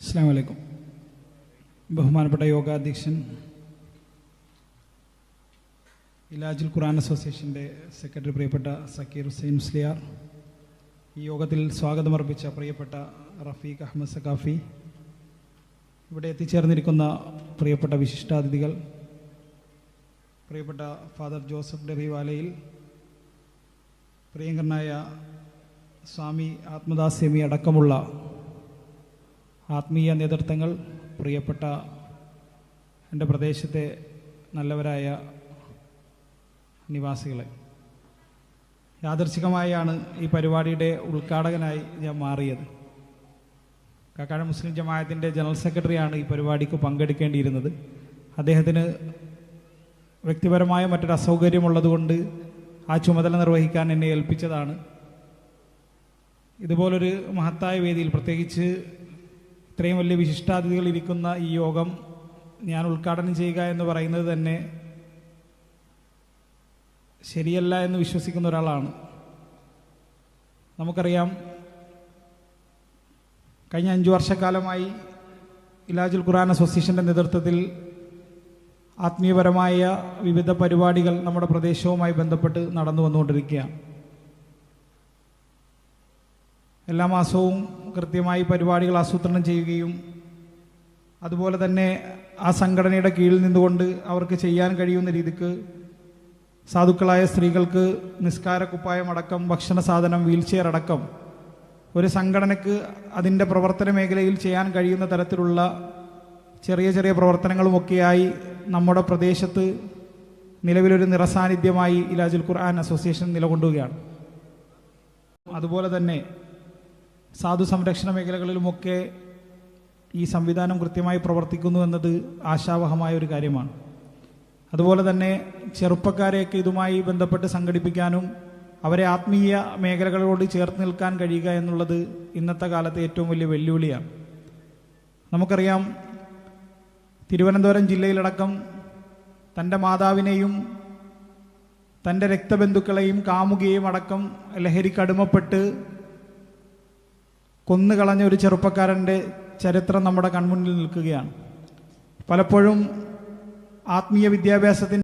അസ്സാം ബഹുമാനപ്പെട്ട യോഗാധ്യക്ഷൻ ഇലാജുൽ ഖുറാൻ അസോസിയേഷന്റെ സെക്രട്ടറി പ്രിയപ്പെട്ട സക്കീർ ഹുസൈൻ മുസ്ലിയാർ ഈ യോഗത്തിൽ സ്വാഗതമർപ്പിച്ച പ്രിയപ്പെട്ട റഫീഖ് അഹമ്മദ് സഖാഫി ഇവിടെ എത്തിച്ചേർന്നിരിക്കുന്ന പ്രിയപ്പെട്ട വിശിഷ്ടാതിഥികൾ പ്രിയപ്പെട്ട ഫാദർ ജോസഫ് ഡെറിവാലയിൽ പ്രിയങ്കരനായ സ്വാമി ആത്മദാസ്യമി അടക്കമുള്ള ആത്മീയ നേതൃത്വങ്ങൾ പ്രിയപ്പെട്ട എന്റെ പ്രദേശത്തെ നല്ലവരായ നിവാസികളെ. യാദർശികമായാണ് ഈ പരിപാടിയുടെ ഉദ്ഘാടകനായി ഞാൻ മാറിയത്. കക്കാഴ മുസ്ലിം ജമായത്തിന്റെ ജനറൽ സെക്രട്ടറിയാണ് ഈ പരിപാടിക്ക് പങ്കെടുക്കേണ്ടിയിരുന്നത്. അദ്ദേഹത്തിന് വ്യക്തിപരമായ മറ്റൊരു അസൗകര്യമുള്ളതുകൊണ്ട് ആ ചുമതല നിർവഹിക്കാൻ എന്നെ ഏൽപ്പിച്ചതാണ്. ഇതുപോലൊരു മഹത്തായ വേദിയിൽ പ്രത്യേകിച്ച് ഇത്രയും വലിയ വിശിഷ്ടാതിഥികൾ ഇരിക്കുന്ന ഈ യോഗം ഞാൻ ഉദ്ഘാടനം ചെയ്യുക എന്ന് പറയുന്നത് തന്നെ ശരിയല്ല എന്ന് വിശ്വസിക്കുന്ന ഒരാളാണ്. നമുക്കറിയാം കഴിഞ്ഞ അഞ്ചു വർഷക്കാലമായി ഇലാജുൽ ഖുറാൻ അസോസിയേഷന്റെ നേതൃത്വത്തിൽ ആത്മീയപരമായ വിവിധ പരിപാടികൾ നമ്മുടെ പ്രദേശവുമായി ബന്ധപ്പെട്ട് നടന്നു വന്നുകൊണ്ടിരിക്കുകയാണ് എല്ലാ മാസവും കൃത്യമായി പരിപാടികൾ ആസൂത്രണം ചെയ്യുകയും അതുപോലെ തന്നെ ആ സംഘടനയുടെ കീഴിൽ നിന്നുകൊണ്ട് അവർക്ക് ചെയ്യാൻ കഴിയുന്ന രീതിക്ക് സാധുക്കളായ സ്ത്രീകൾക്ക് നിസ്കാര കുപ്പായം അടക്കം ഭക്ഷണ സാധനം വീൽചെയർ അടക്കം ഒരു സംഘടനയ്ക്ക് അതിന്റെ പ്രവർത്തന മേഖലയിൽ ചെയ്യാൻ കഴിയുന്ന തരത്തിലുള്ള ചെറിയ ചെറിയ പ്രവർത്തനങ്ങളുമൊക്കെയായി നമ്മുടെ പ്രദേശത്ത് നിലവിലൊരു നിറസാന്നിധ്യമായി ഇലാജുൽ ഖുർആൻ അസോസിയേഷൻ നിലകൊണ്ടുകയാണ് അതുപോലെ തന്നെ സാധു സംരക്ഷണ മേഖലകളിലുമൊക്കെ ഈ സംവിധാനം കൃത്യമായി പ്രവർത്തിക്കുന്നു എന്നത് ആശാവഹമായ ഒരു കാര്യമാണ്. അതുപോലെ തന്നെ ചെറുപ്പക്കാരെയൊക്കെ ഇതുമായി ബന്ധപ്പെട്ട് സംഘടിപ്പിക്കാനും അവരെ ആത്മീയ മേഖലകളോട് ചേർത്ത് നിൽക്കാൻ കഴിയുക എന്നുള്ളത് ഇന്നത്തെ കാലത്തെ ഏറ്റവും വലിയ വെല്ലുവിളിയാണ്. നമുക്കറിയാം തിരുവനന്തപുരം ജില്ലയിലടക്കം തന്റെ മാതാവിനെയും തന്റെ രക്തബന്ധുക്കളെയും കാമുകയും അടക്കം ലഹരിക്കടിമപ്പെട്ട് കൊന്നുകളഞ്ഞ ഒരു ചെറുപ്പക്കാരന്റെ ചരിത്രം നമ്മുടെ കൺമുന്നിൽ നിൽക്കുകയാണ്. പലപ്പോഴും ആത്മീയ വിദ്യാഭ്യാസത്തിന്റെ